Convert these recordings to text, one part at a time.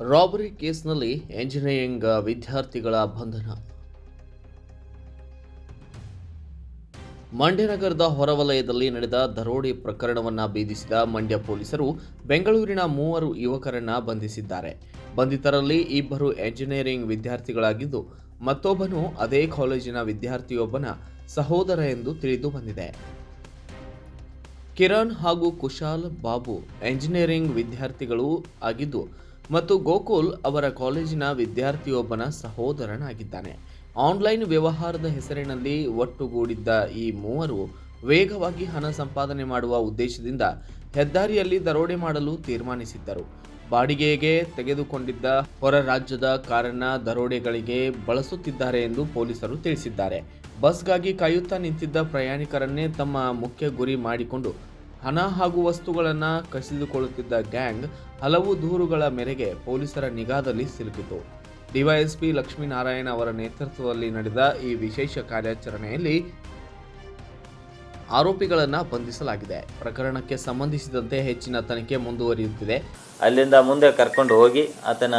Robbery ಕೇಸ್ನಲ್ಲಿ engineering ವಿದ್ಯಾರ್ಥಿಗಳ ಬಂಧನ. ಮಂಡ್ಯ ನಗರದ ಹೊರವಲಯದಲ್ಲಿ ನಡೆದ ದರೋಡೆ ಪ್ರಕರಣವನ್ನು ಭೇದಿಸಿದ ಮಂಡ್ಯ ಪೊಲೀಸರು ಬೆಂಗಳೂರಿನ ಮೂವರು ಯುವಕರನ್ನ ಬಂಧಿಸಿದ್ದಾರೆ. ಬಂಧಿತರಲ್ಲಿ ಇಬ್ಬರು ಎಂಜಿನಿಯರಿಂಗ್ ವಿದ್ಯಾರ್ಥಿಗಳಾಗಿದ್ದು, ಮತ್ತೊಬ್ಬನು ಅದೇ ಕಾಲೇಜಿನ ವಿದ್ಯಾರ್ಥಿಯೊಬ್ಬನ ಸಹೋದರ ಎಂದು ತಿಳಿದು ಬಂದಿದೆ. ಕಿರಣ್ ಹಾಗೂ ಕುಶಾಲ್ ಬಾಬು ಎಂಜಿನಿಯರಿಂಗ್ ವಿದ್ಯಾರ್ಥಿಗಳು ಆಗಿದ್ದು ಮತ್ತು ಗೋಕುಲ್ ಅವರ ಕಾಲೇಜಿನ ವಿದ್ಯಾರ್ಥಿಯೊಬ್ಬನ ಸಹೋದರನಾಗಿದ್ದಾನೆ. ಆನ್ಲೈನ್ ವ್ಯವಹಾರದ ಹೆಸರಿನಲ್ಲಿ ಒಟ್ಟುಗೂಡಿದ್ದ ಈ ಮೂವರು ವೇಗವಾಗಿ ಹಣ ಸಂಪಾದನೆ ಮಾಡುವ ಉದ್ದೇಶದಿಂದ ಹೆದ್ದಾರಿಯಲ್ಲಿ ದರೋಡೆ ಮಾಡಲು ತೀರ್ಮಾನಿಸಿದ್ದರು. ಬಾಡಿಗೆಗೆ ತೆಗೆದುಕೊಂಡಿದ್ದ ಹೊರ ರಾಜ್ಯದ ಕಾರನ್ನ ದರೋಡೆಗಳಿಗೆ ಬಳಸುತ್ತಿದ್ದಾರೆ ಎಂದು ಪೊಲೀಸರು ತಿಳಿಸಿದ್ದಾರೆ. ಬಸ್ಗಾಗಿ ಕಾಯುತ್ತಾ ನಿಂತಿದ್ದ ಪ್ರಯಾಣಿಕರನ್ನೇ ತಮ್ಮ ಮುಖ್ಯ ಗುರಿ ಮಾಡಿಕೊಂಡು ಹಣ ಹಾಗೂ ವಸ್ತುಗಳನ್ನು ಕಸಿದುಕೊಳ್ಳುತ್ತಿದ್ದ ಗ್ಯಾಂಗ್ ಹಲವು ದೂರುಗಳ ಮೇರೆಗೆ ಪೊಲೀಸರ ನಿಗಾದಲ್ಲಿ ಸಿಲುಕಿತು. ಡಿವೈಎಸ್ಪಿ ಲಕ್ಷ್ಮೀನಾರಾಯಣ ಅವರ ನೇತೃತ್ವದಲ್ಲಿ ನಡೆದ ಈ ವಿಶೇಷ ಕಾರ್ಯಾಚರಣೆಯಲ್ಲಿ ಆರೋಪಿಗಳನ್ನು ಬಂಧಿಸಲಾಗಿದೆ. ಪ್ರಕರಣಕ್ಕೆ ಸಂಬಂಧಿಸಿದಂತೆ ಹೆಚ್ಚಿನ ತನಿಖೆ ಮುಂದುವರಿಯುತ್ತಿದೆ. ಅಲ್ಲಿಂದ ಮುಂದೆ ಕರ್ಕೊಂಡು ಹೋಗಿ ಆತನ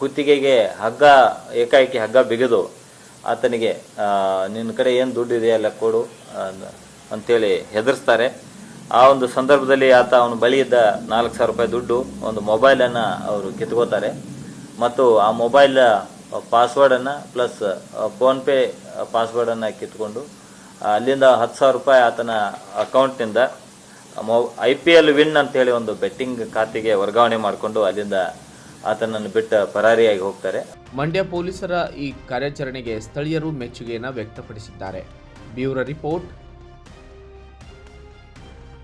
ಕುತ್ತಿಗೆಗೆ ಹಗ್ಗ, ಏಕಾಏಕಿ ಹಗ್ಗ ಬಿಗಿದು ಆತನಿಗೆ ನಿನ್ನ ಕಡೆ ಏನು ದುಡ್ಡು ಇದೆಯಲ್ಲ ಕೊಡು ಅಂತೇಳಿ ಹೆದರ್ಸ್ತಾರೆ. ಆ ಒಂದು ಸಂದರ್ಭದಲ್ಲಿ ಆತ ಅವನು ಬಳಿ ಇದ್ದ ನಾಲ್ಕು ಸಾವಿರ ರೂಪಾಯಿ ದುಡ್ಡು, ಒಂದು ಮೊಬೈಲನ್ನು ಅವರು ಕಿತ್ಕೋತಾರೆ. ಮತ್ತು ಆ ಮೊಬೈಲ್ ಪಾಸ್ವರ್ಡನ್ನು ಪ್ಲಸ್ ಫೋನ್ಪೇ ಪಾಸ್ವರ್ಡನ್ನು ಕಿತ್ಕೊಂಡು ಅಲ್ಲಿಂದ ಹತ್ತು ಸಾವಿರ ರೂಪಾಯಿ ಆತನ ಅಕೌಂಟ್ನಿಂದ ಮೊ ಐ ಪಿ ಎಲ್ ವಿನ್ ಅಂತೇಳಿ ಒಂದು ಬೆಟ್ಟಿಂಗ್ ಖಾತೆಗೆ ವರ್ಗಾವಣೆ ಮಾಡಿಕೊಂಡು ಅಲ್ಲಿಂದ ಆತನನ್ನು ಬಿಟ್ಟು ಪರಾರಿಯಾಗಿ ಹೋಗ್ತಾರೆ. ಮಂಡ್ಯ ಪೊಲೀಸರ ಈ ಕಾರ್ಯಾಚರಣೆಗೆ ಸ್ಥಳೀಯರು ಮೆಚ್ಚುಗೆಯನ್ನು ವ್ಯಕ್ತಪಡಿಸಿದ್ದಾರೆ. Bureau report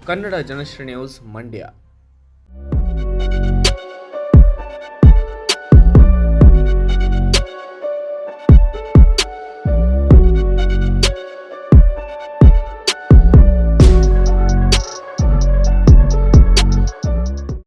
Kannada Janashree news Mandya.